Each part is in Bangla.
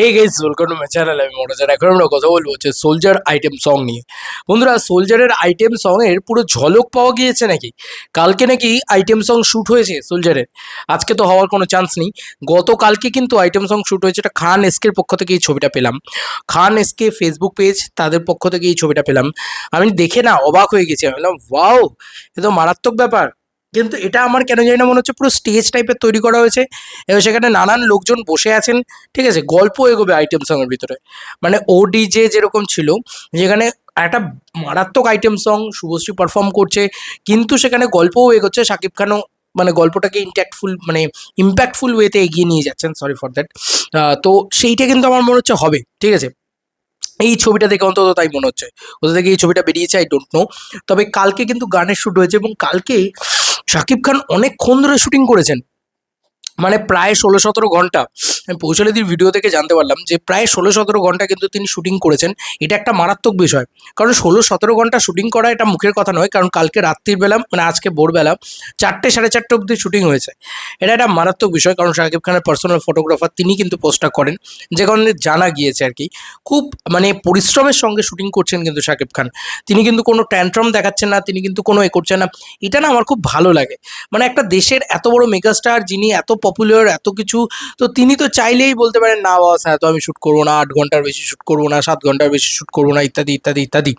Hey guys welcome to my channel আমি মোটাচার এখন আমরা কথা বলব হচ্ছে সোলজার আইটেম সং নিয়ে। বন্ধুরা সোলজারের আইটেম সংয়ের পুরো ঝলক পাওয়া গিয়েছে নাকি? কালকে নাকি আইটেম সং শ্যুট হয়েছে সোলজারের আজকে তো হওয়ার কোনো চান্স নেই। গতকালকে কিন্তু আইটেম সং শ্যুট হয়েছে। এটা খান এসকের পক্ষ থেকে এই ছবিটা পেলাম। খান এসকে ফেসবুক পেজ তাদের পক্ষ থেকে এই ছবিটা পেলাম। আমি দেখে না অবাক হয়ে গেছি। আমি বললাম ওয়াও এ তো মারাত্মক ব্যাপার। কিন্তু এটা আমার কেন জানি না মনে হচ্ছে পুরো স্টেজ টাইপের তৈরি করা হয়েছে। এবং সেখানে নানান লোকজন বসে আছেন, ঠিক আছে? গল্প এগোবে আইটেম সঙের ভিতরে। মানে ওডিজে যেরকম ছিল, যেখানে একটা মারাত্মক আইটেম সং শুভশ্রী পারফর্ম করছে, কিন্তু সেখানে গল্পও এগোচ্ছে। শাকিব খানও মানে গল্পটাকে ইন্ট্যাক্টফুল মানে ইম্প্যাক্টফুল ওয়েতে এগিয়ে নিয়ে যাচ্ছেন সরি ফর দ্যাট তো সেইটা কিন্তু আমার মনে হচ্ছে হবে, ঠিক আছে? এই ছবিটা দেখে অন্তত তাই মনে হচ্ছে। কোথা থেকে এই ছবিটা বেরিয়েছে আই ডোন্ট নো তবে কালকে কিন্তু গানের শ্যুট হয়েছে এবং কালকে শাকিব খান অনেকক্ষণ ধরে শুটিং করেছেন। মানে প্রায় ষোলো সতেরো ঘণ্টা, আমি পৌঁছালিদির ভিডিও থেকে জানতে পারলাম যে প্রায় ষোলো সতেরো ঘণ্টা কিন্তু তিনি শুটিং করেছেন। এটা একটা মারাত্মক বিষয়। কারণ ষোলো সতেরো ঘণ্টা শুটিং করা এটা মুখের কথা নয়, কারণ কালকে রাত্রির বেলা মানে আজকে ভোরবেলা চারটে সাড়ে চারটে অবধি শুটিং হয়েছে। এটা একটা মারাত্মক বিষয়, কারণ শাকিব খানের পার্সোনাল ফটোগ্রাফার তিনি কিন্তু পোস্টটা করেন, যে কারণে জানা গিয়েছে আর কি। খুব মানে পরিশ্রমের সঙ্গে শুটিং করছেন কিন্তু শাকিব খান। তিনি কিন্তু কোনো ট্যান্ট্রাম দেখাচ্ছেন না, তিনি কিন্তু কোনো এ করছেন না। এটা না আমার খুব ভালো লাগে। মানে একটা দেশের এত বড় মেগাস্টার যিনি এত পপুলার এত কিছু। তো তিনি তো চাইলেই বলতে পারেন, না বাস হ্যাঁ তো আমি শ্যুট করব না, আট ঘণ্টার বেশি শ্যুট করব না, সাত ঘণ্টার বেশি শ্যুট করব না, ইত্যাদি ইত্যাদি ইত্যাদি।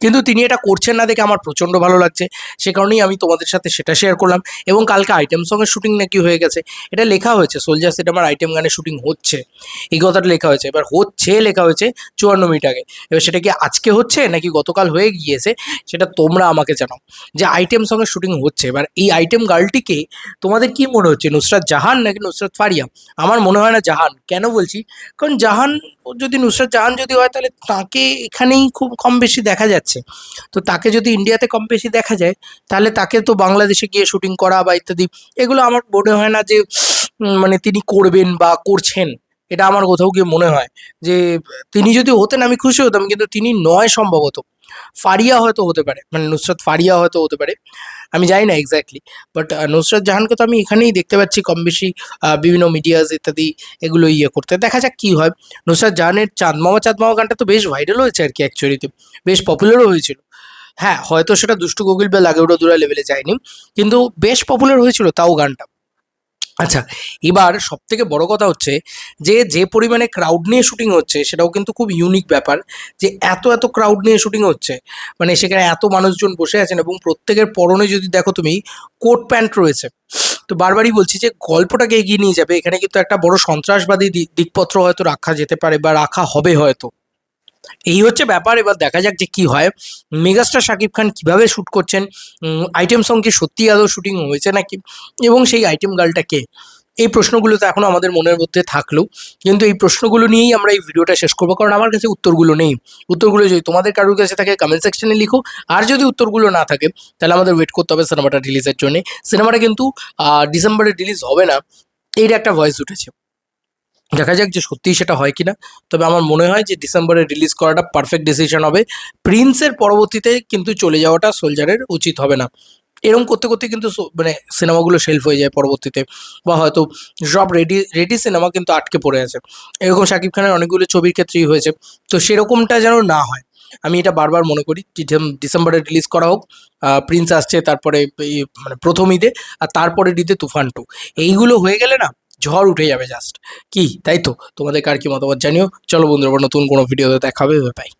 কিন্তু তিনি এটা করছেন না দেখে আমার প্রচণ্ড ভালো লাগছে। সে কারণেই আমি তোমাদের সাথে সেটা শেয়ার করলাম। এবং কালকে আইটেম সঙ্গের শুটিং নাকি হয়ে গেছে। এটা লেখা হয়েছে সোলজার সেট আমার আইটেম গানের শুটিং হচ্ছে। এই কথাটা লেখা হয়েছে। এবার হচ্ছে, লেখা হয়েছে চুয়ান্ন মিনিট আগে। এবার সেটা কি আজকে হচ্ছে নাকি গতকাল হয়ে গিয়েছে, সেটা তোমরা আমাকে জানাও। যে আইটেম সঙ্গে শুটিং হচ্ছে। এবার এই আইটেম গার্লটিকে তোমাদের কি মনে হচ্ছে? নুসরাত জাহান নাকি নুসরত ফারিয়া? আমার মনে হয় না জাহান। কেন বলছি? কারণ জাহান, যদি নুসরত জাহান যদি হয়, তাহলে তাকে এখানেই খুব কম বেশি দেখা যাচ্ছে। তো তাকে যদি ইন্ডিয়াতে কম বেশি দেখা যায়, তাহলে তাকে তো বাংলাদেশে গিয়ে শুটিং করা বা ইত্যাদি, এগুলো আমার মনে হয় না যে মানে তিনি করবেন বা করছেন। এটা আমার কোথাও গিয়ে মনে হয় যে তিনি যদি হতেন, আমি খুশি হতাম, কিন্তু তিনি নয় সম্ভবত। ফারিয়া হয়তো হতে পারে মানে নুসরাত ফারিয়া হয়তো হতে পারে, আমি জানি না এক্স্যাক্টলি বাট নুসরাত জাহানকে তো আমি এখানেই দেখতে পাচ্ছি কম বেশি বিভিন্ন মিডিয়াস ইত্যাদি এগুলো ইয়ে করতে। দেখা যাক কী হয়। নুসরাত জাহানের চাঁদমামা চাঁদমামা গানটা তো বেশ ভাইরাল হয়েছে আর কি অ্যাকচুয়ালিতে বেশ পপুলারও হয়েছিল। হ্যাঁ হয়তো সেটা দুষ্টু কোকিল বা লাগে ওটা দূরা লেভেলে যায়নি, কিন্তু বেশ পপুলার হয়েছিল তাও গানটা। আচ্ছা এবার সব থেকে বড় কথা হচ্ছে যে যে পরিমাণে ক্রাউড নিয়ে শুটিং হচ্ছে, সেটাও কিন্তু খুব ইউনিক ব্যাপার যে, এত এত ক্রাউড নিয়ে শুটিং হচ্ছে। মানে সেখানে এত মানুষজন বসে আছেন এবং প্রত্যেকের পরনে যদি দেখো তুমি কোট প্যান্ট রয়েছে। তো বারবারই বলছি যে, গল্পটাকে এগিয়ে নিয়ে যাবে। এখানে কিন্তু একটা বড় সন্ত্রাসবাদী দিকপত্র হয়তো রাখা যেতে পারে বা রাখা হবে হয়তো। এই হচ্ছে ব্যাপার, এবার দেখা যাক যে কি হয়। মেগাস্টার শাকিব খান কীভাবে শ্যুট করছেন? আইটেম সং কি সত্যি আদৌ শ্যুটিং হয়েছে নাকি? এবং সেই আইটেম গার্লটা কে? এই প্রশ্নগুলো তো এখনও আমাদের মনের মধ্যে থাকল। কিন্তু এই প্রশ্নগুলো নিয়েই আমরা এই ভিডিওটা শেষ করব, কারণ আমার কাছে উত্তরগুলো নেই। উত্তরগুলো যদি তোমাদের কারোর কাছে থাকে কমেন্ট সেকশনে লিখো। আর যদি উত্তরগুলো না থাকে, তাহলে আমাদের ওয়েট করতে হবে সিনেমাটা রিলিজের জন্যে। সিনেমাটা কিন্তু ডিসেম্বরে রিলিজ হবে না। এইটা একটা ভয়েস উঠেছে। দেখা যাক যে সত্যিই সেটা হয় কিনা। তবে আমার মনে হয় যে ডিসেম্বরে রিলিজ করাটা পারফেক্ট ডিসিশন হবে। প্রিন্সের পরবর্তীতে কিন্তু চলে যাওয়াটা সোলজারের উচিত হবে না। এরকম করতে করতে কিন্তু মানে সিনেমাগুলো শেলফ হয়ে যায় পরবর্তীতে। বা হয়তো সব রেডি রেডি সিনেমা কিন্তু আটকে পড়ে আছে। এরকম শাকিব খানের অনেকগুলো ছবির ক্ষেত্রেই হয়েছে। তো সেরকমটা যেন না হয়, আমি এটা বারবার মনে করি ডিসেম- ডিসেম্বরে রিলিজ করা হোক প্রিন্স আসছে, তারপরে মানে প্রথম ঈদে, আর তারপরে ঈদে তুফান টু এইগুলো হয়ে গেলে না ঝড় উঠে যাবে জাস্ট কি? তাই তো? তোমাদের কার কি মতামত জানিও। চলো বন্ধুরা নতুন কোনো ভিডিওতে দেখাবে পাই